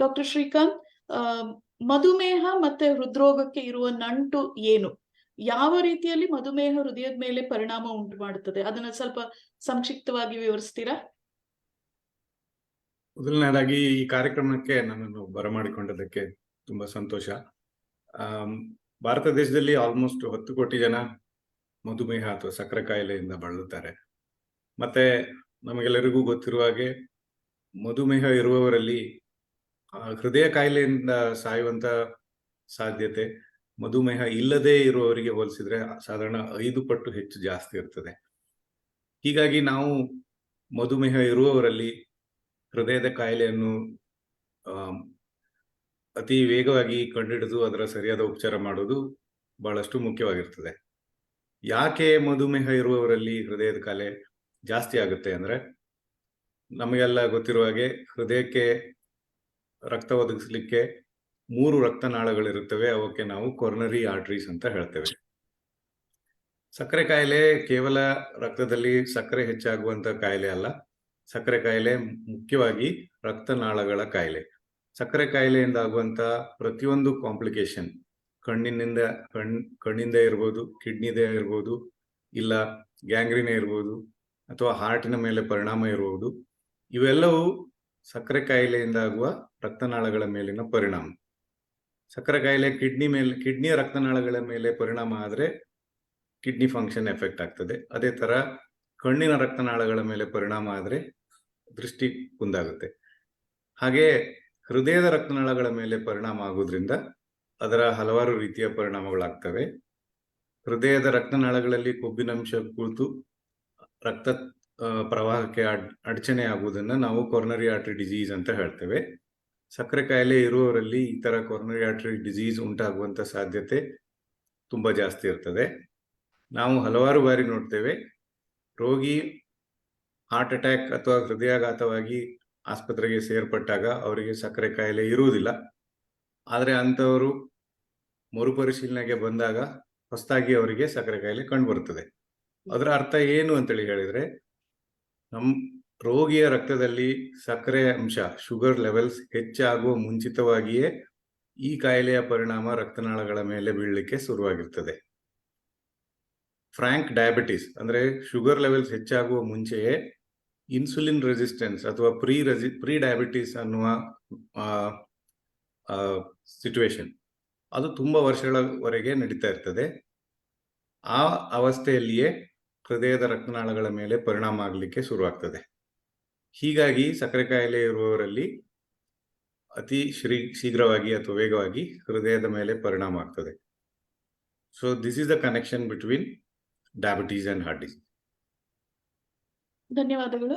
Doctor Srikanth ಮಧುಮೇಹ ಮತ್ತೆ ಹೃದ್ರೋಗಕ್ಕೆ ಇರುವ ನಂಟು ಏನು? ಯಾವ ರೀತಿಯಲ್ಲಿ ಮಧುಮೇಹ ಹೃದಯದ ಮೇಲೆ ಪರಿಣಾಮ ಉಂಟು ಮಾಡುತ್ತದೆ? ಅದನ್ನ ಸ್ವಲ್ಪ ಸಂಕ್ಷಿಪ್ತವಾಗಿ ವಿವರಿಸ್ತೀರಾ? ಮೊದಲನೇದಾಗಿ ಈ ಕಾರ್ಯಕ್ರಮಕ್ಕೆ ನನ್ನನ್ನು ಬರಮಾಡಿಕೊಂಡದಕ್ಕೆ ತುಂಬಾ ಸಂತೋಷ. ಭಾರತ ದೇಶದಲ್ಲಿ ಆಲ್ಮೋಸ್ಟ್ ಹತ್ತು ಕೋಟಿ ಜನ ಮಧುಮೇಹ ಅಥವಾ ಸಕ್ಕರೆ ಕಾಯಿಲೆಯಿಂದ ಬಳಲುತ್ತಾರೆ. ಮತ್ತೆ ನಮಗೆಲ್ಲರಿಗೂ ಗೊತ್ತಿರುವ ಹಾಗೆ ಮಧುಮೇಹ ಇರುವವರಲ್ಲಿ ಹೃದಯ ಕಾಯಿಲೆಯಿಂದ ಸಾಯುವಂತ ಸಾಧ್ಯತೆ, ಮಧುಮೇಹ ಇಲ್ಲದೆ ಇರುವವರಿಗೆ ಹೋಲಿಸಿದ್ರೆ ಸಾಧಾರಣ ಐದು ಪಟ್ಟು ಹೆಚ್ಚು ಜಾಸ್ತಿ ಇರ್ತದೆ. ಹೀಗಾಗಿ ನಾವು ಮಧುಮೇಹ ಇರುವವರಲ್ಲಿ ಹೃದಯದ ಕಾಯಿಲೆಯನ್ನು ಅತಿ ವೇಗವಾಗಿ ಕಂಡುಹಿಡಿದು ಅದರ ಸರಿಯಾದ ಉಪಚಾರ ಮಾಡೋದು ಬಹಳಷ್ಟು ಮುಖ್ಯವಾಗಿರ್ತದೆ. ಯಾಕೆ ಮಧುಮೇಹ ಇರುವವರಲ್ಲಿ ಹೃದಯದ ಕಾಯಿಲೆ ಜಾಸ್ತಿ ಆಗುತ್ತೆ ಅಂದ್ರೆ, ನಮಗೆಲ್ಲ ಗೊತ್ತಿರುವ ಹಾಗೆ ಹೃದಯಕ್ಕೆ ರಕ್ತ ಒದಗಿಸ್ಲಿಕ್ಕೆ ಮೂರು ರಕ್ತನಾಳಗಳಿರುತ್ತವೆ, ಅವಕ್ಕೆ ನಾವು ಕೊರ್ನರಿ ಆರ್ಟ್ರೀಸ್ ಅಂತ ಹೇಳ್ತೇವೆ. ಸಕ್ಕರೆ ಕಾಯಿಲೆ ಕೇವಲ ರಕ್ತದಲ್ಲಿ ಸಕ್ಕರೆ ಹೆಚ್ಚಾಗುವಂತ ಕಾಯಿಲೆ ಅಲ್ಲ, ಸಕ್ಕರೆ ಕಾಯಿಲೆ ಮುಖ್ಯವಾಗಿ ರಕ್ತನಾಳಗಳ ಕಾಯಿಲೆ. ಸಕ್ಕರೆ ಕಾಯಿಲೆಯಿಂದ ಆಗುವಂತ ಪ್ರತಿಯೊಂದು ಕಾಂಪ್ಲಿಕೇಶನ್ ಕಣ್ಣಿನಿಂದ ಕಣ್, ಕಣ್ಣಿಂದ ಇರ್ಬೋದು, ಕಿಡ್ನಿದ ಇರ್ಬೋದು, ಇಲ್ಲ ಗ್ಯಾಂಗ್ರಿನೇ ಇರ್ಬೋದು, ಅಥವಾ ಹಾರ್ಟಿನ ಮೇಲೆ ಪರಿಣಾಮ ಇರುವುದು, ಇವೆಲ್ಲವೂ ಸಕ್ಕರೆ ಕಾಯಿಲೆಯಿಂದ ಆಗುವ ರಕ್ತನಾಳಗಳ ಮೇಲಿನ ಪರಿಣಾಮ. ಸಕ್ಕರೆ ಕಾಯಿಲೆ ಕಿಡ್ನಿ ಮೇಲೆ, ಕಿಡ್ನಿಯ ರಕ್ತನಾಳಗಳ ಮೇಲೆ ಪರಿಣಾಮ ಆದರೆ ಕಿಡ್ನಿ ಫಂಕ್ಷನ್ ಎಫೆಕ್ಟ್ ಆಗ್ತದೆ. ಅದೇ ತರ ಕಣ್ಣಿನ ರಕ್ತನಾಳಗಳ ಮೇಲೆ ಪರಿಣಾಮ ಆದರೆ ದೃಷ್ಟಿ ಕುಂದಾಗುತ್ತೆ. ಹಾಗೆ ಹೃದಯದ ರಕ್ತನಾಳಗಳ ಮೇಲೆ ಪರಿಣಾಮ ಆಗೋದ್ರಿಂದ ಅದರ ಹಲವಾರು ರೀತಿಯ ಪರಿಣಾಮಗಳಾಗ್ತವೆ. ಹೃದಯದ ರಕ್ತನಾಳಗಳಲ್ಲಿ ಕೊಬ್ಬಿನಂಶ ಕುಳಿತು ರಕ್ತ ಪ್ರವಾಹಕ್ಕೆ ಅಡ್, ಅಡಚಣೆ ಆಗುವುದನ್ನು ನಾವು ಕೊರ್ನರಿ ಆರ್ಟರಿ ಡಿಸೀಸ್ ಅಂತ ಹೇಳ್ತೇವೆ. ಸಕ್ಕರೆ ಕಾಯಿಲೆ ಇರುವವರಲ್ಲಿ ಈ ಥರ ಕೊರ್ನರಿ ಆರ್ಟರಿ ಡಿಸೀಸ್ ಉಂಟಾಗುವಂಥ ಸಾಧ್ಯತೆ ತುಂಬ ಜಾಸ್ತಿ ಇರ್ತದೆ. ನಾವು ಹಲವಾರು ಬಾರಿ ನೋಡ್ತೇವೆ. ರೋಗಿ ಹಾರ್ಟ್ ಅಟ್ಯಾಕ್ ಅಥವಾ ಹೃದಯಾಘಾತವಾಗಿ ಆಸ್ಪತ್ರೆಗೆ ಸೇರ್ಪಟ್ಟಾಗ ಅವರಿಗೆ ಸಕ್ಕರೆ ಕಾಯಿಲೆ ಇರುವುದಿಲ್ಲ. ಆದರೆ ಅಂಥವರು ಮರುಪರಿಶೀಲನೆಗೆ ಬಂದಾಗ ಹೊಸದಾಗಿ ಅವರಿಗೆ ಸಕ್ಕರೆ ಕಾಯಿಲೆ ಕಂಡುಬರುತ್ತದೆ. ಅದರ ಅರ್ಥ ಏನು ಅಂತೇಳಿ ಹೇಳಿದ್ರೆ ನಮ್ ರೋಗಿಯ ರಕ್ತದಲ್ಲಿ ಸಕ್ಕರೆ ಅಂಶ ಶುಗರ್ ಲೆವೆಲ್ಸ್ ಹೆಚ್ಚಾಗುವ ಮುಂಚಿತವಾಗಿಯೇ ಈ ಕಾಯಿಲೆಯ ಪರಿಣಾಮ ರಕ್ತನಾಳಗಳ ಮೇಲೆ ಬೀಳಲಿಕ್ಕೆ ಶುರುವಾಗಿರ್ತದೆ. ಫ್ರಾಂಕ್ ಡಯಾಬಿಟಿಸ್ ಅಂದರೆ ಶುಗರ್ ಲೆವೆಲ್ಸ್ ಹೆಚ್ಚಾಗುವ ಮುಂಚೆಯೇ ಇನ್ಸುಲಿನ್ ರೆಸಿಸ್ಟೆನ್ಸ್ ಅಥವಾ ಪ್ರೀ ರೆಸಿ ಪ್ರೀ ಡಯಾಬಿಟಿಸ್ ಅನ್ನುವ ಸಿಚುವೇಶನ್ ಅದು ತುಂಬ ವರ್ಷಗಳವರೆಗೆ ನಡೀತಾ ಇರ್ತದೆ. ಆ ಅವಸ್ಥೆಯಲ್ಲಿಯೇ ಹೃದಯದ ರಕ್ತನಾಳಗಳ ಮೇಲೆ ಪರಿಣಾಮ ಆಗಲಿಕ್ಕೆ ಶುರುವಾಗ್ತದೆ. ಹೀಗಾಗಿ ಸಕ್ಕರೆ ಕಾಯಿಲೆ ಇರುವವರಲ್ಲಿ ಅತಿ ಶ್ರೀ ಶೀಘ್ರವಾಗಿ ಅಥವಾ ವೇಗವಾಗಿ ಹೃದಯದ ಮೇಲೆ ಪರಿಣಾಮ ಆಗ್ತದೆ. So this is the connection between diabetes and heart disease ಧನ್ಯವಾದಗಳು.